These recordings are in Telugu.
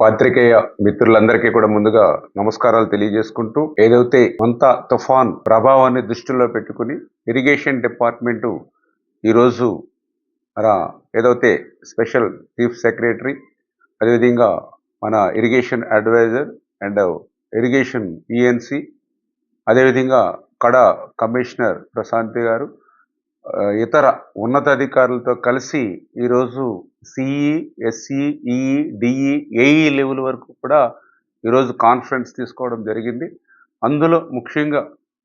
పాత్రికేయ మిత్రులందరికీ కూడా ముందుగా నమస్కారాలు తెలియజేసుకుంటూ ఏదైతే అంత తుఫాన్ ప్రభావాన్ని దృష్టిలో పెట్టుకుని ఇరిగేషన్ డిపార్ట్మెంటు ఈరోజు మన ఏదైతే స్పెషల్ చీఫ్ సెక్రటరీ అదేవిధంగా మన irrigation adviser and irrigation ENC అదేవిధంగా కడ కమిషనర్ ప్రశాంతి గారు ఇతర ఉన్నతాధికారులతో కలిసి ఈరోజు CE SE EE DE AE level వరకు కూడా ఈరోజు కాన్ఫరెన్స్ తీసుకోవడం జరిగింది. అందులో ముఖ్యంగా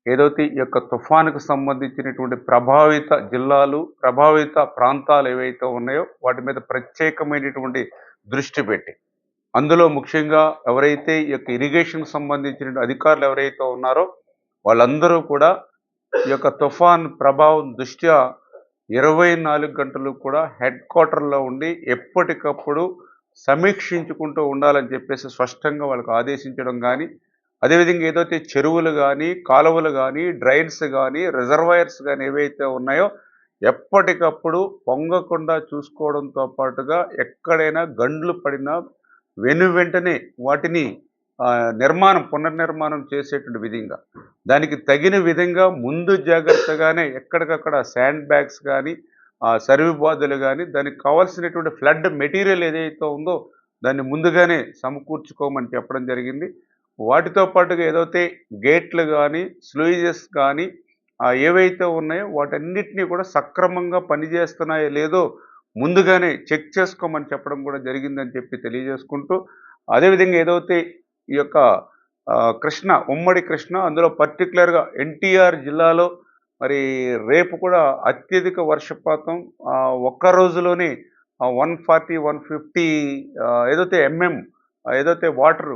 ఏదైతే ఈ యొక్క తుఫానుకు సంబంధించినటువంటి ప్రభావిత జిల్లాలు ప్రభావిత ప్రాంతాలు ఏవైతే ఉన్నాయో వాటి మీద ప్రత్యేకమైనటువంటి దృష్టి పెట్టి అందులో ముఖ్యంగా ఎవరైతే ఈ యొక్క ఇరిగేషన్కి సంబంధించిన అధికారులు ఎవరైతే ఉన్నారో వాళ్ళందరూ కూడా ఈ యొక్క తుఫాన్ ప్రభావం దృష్ట్యా ఇరవై నాలుగు గంటలు కూడా హెడ్ క్వార్టర్లో ఉండి ఎప్పటికప్పుడు సమీక్షించుకుంటూ ఉండాలని చెప్పేసి స్పష్టంగా వాళ్ళకు ఆదేశించడం కానీ అదేవిధంగా ఏదైతే చెరువులు కానీ కాలువలు కానీ డ్రైన్స్ కానీ రిజర్వాయర్స్ కానీ ఏవైతే ఉన్నాయో ఎప్పటికప్పుడు పొంగకుండా చూసుకోవడంతో పాటుగా ఎక్కడైనా గండ్లు పడినా వెను వెంటనే వాటిని నిర్మాణం పునర్నిర్మాణం చేసేటువంటి విధంగా. దానికి తగిన విధంగా ముందు జాగ్రత్తగానే ఎక్కడికక్కడ శాండ్ బ్యాగ్స్ కానీ సర్వి బాధలు కానీ దానికి కావాల్సినటువంటి ఫ్లడ్ మెటీరియల్ ఏదైతే ఉందో దాన్ని ముందుగానే సమకూర్చుకోమని చెప్పడం జరిగింది. వాటితో పాటుగా ఏదైతే గేట్లు కానీ స్లూయిజెస్ కానీ ఏవైతే ఉన్నాయో వాటన్నిటినీ కూడా సక్రమంగా పనిచేస్తున్నాయో లేదో ముందుగానే చెక్ చేసుకోమని చెప్పడం కూడా జరిగిందని చెప్పి తెలియజేసుకుంటూ అదేవిధంగా ఏదైతే ఈ యొక్క కృష్ణ ఉమ్మడి కృష్ణ అందులో పర్టికులర్గా ఎన్టీఆర్ జిల్లాలో మరి రేపు కూడా అత్యధిక వర్షపాతం ఒక్క రోజులోనే వన్ ఫార్టీ వన్ ఫిఫ్టీ ఏదైతే ఎంఎం ఏదైతే వాటర్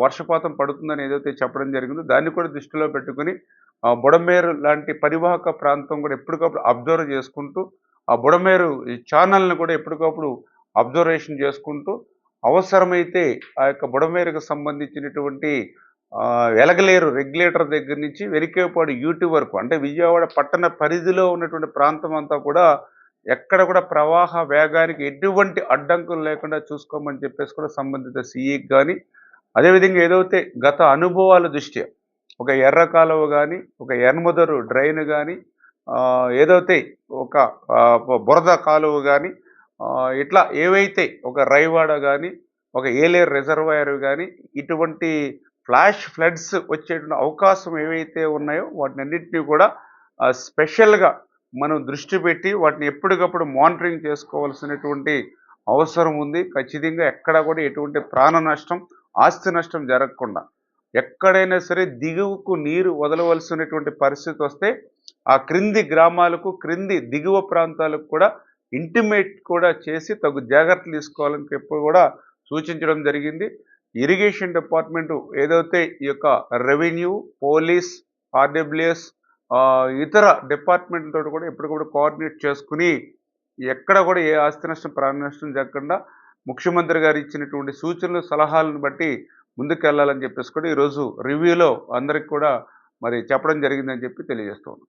వర్షపాతం పడుతుందని ఏదైతే చెప్పడం జరిగిందో దాన్ని కూడా దృష్టిలో పెట్టుకుని ఆ, బుడమేరు లాంటి పరివాహక ప్రాంతం కూడా ఎప్పటికప్పుడు అబ్జర్వ్ చేసుకుంటూ ఆ బుడమేరు ఈ ఛానల్ని కూడా ఎప్పటికప్పుడు అబ్జర్వేషన్ చేసుకుంటూ అవసరమైతే ఆ యొక్క బుడమేరకు సంబంధించినటువంటి వెలగలేరు రెగ్యులేటర్ దగ్గర నుంచి వెరికేపాడు యూటీ వరకు అంటే విజయవాడ పట్టణ పరిధిలో ఉన్నటువంటి ప్రాంతం అంతా కూడా ఎక్కడ కూడా ప్రవాహ వేగానికి ఎటువంటి అడ్డంకులు లేకుండా చూసుకోమని చెప్పేసి కూడా సంబంధిత సీఈకి కానీ అదేవిధంగా ఏదైతే గత అనుభవాల దృష్ట్యా ఒక ఎర్ర కాలువ కానీ ఒక ఎన్మదరు డ్రైన్ కానీ ఏదైతే ఒక బురద కాలువ కానీ ఇట్లా ఏవైతే ఒక రైవాడ కానీ ఒక ఏలేరు రిజర్వాయర్ కానీ ఇటువంటి ఫ్లాష్ ఫ్లడ్స్ వచ్చేటువంటి అవకాశం ఏవైతే ఉన్నాయో వాటిని అన్నింటినీ కూడా స్పెషల్గా మనం దృష్టి పెట్టి వాటిని ఎప్పటికప్పుడు మానిటరింగ్ చేసుకోవాల్సినటువంటి అవసరం ఉంది. ఖచ్చితంగా ఎక్కడ కూడా ఎటువంటి ప్రాణ నష్టం ఆస్తి నష్టం జరగకుండా ఎక్కడైనా సరే దిగువకు నీరు వదలవలసినటువంటి పరిస్థితి వస్తే ఆ క్రింది గ్రామాలకు క్రింది దిగువ ప్రాంతాలకు కూడా ఇంటిమేట్ కూడా చేసి తగు జాగ్రత్తలు తీసుకోవాలని చెప్పి కూడా సూచించడం జరిగింది. ఇరిగేషన్ డిపార్ట్మెంటు ఏదైతే ఈ యొక్క రెవెన్యూ పోలీస్ ఆర్డబ్ల్యూఎస్ ఇతర డిపార్ట్మెంట్లతో కూడా ఎప్పటికప్పుడు కోఆర్డినేట్ చేసుకుని ఎక్కడ కూడా ఏ ఆస్తి నష్టం ప్రాణ నష్టం జరగకుండా ముఖ్యమంత్రి గారు ఇచ్చినటువంటి సూచనలు సలహాలను బట్టి ముందుకెళ్ళాలని చెప్పేసి కూడా ఈరోజు రివ్యూలో అందరికి కూడా మరి చెప్పడం జరిగిందని చెప్పి తెలియజేస్తున్నాను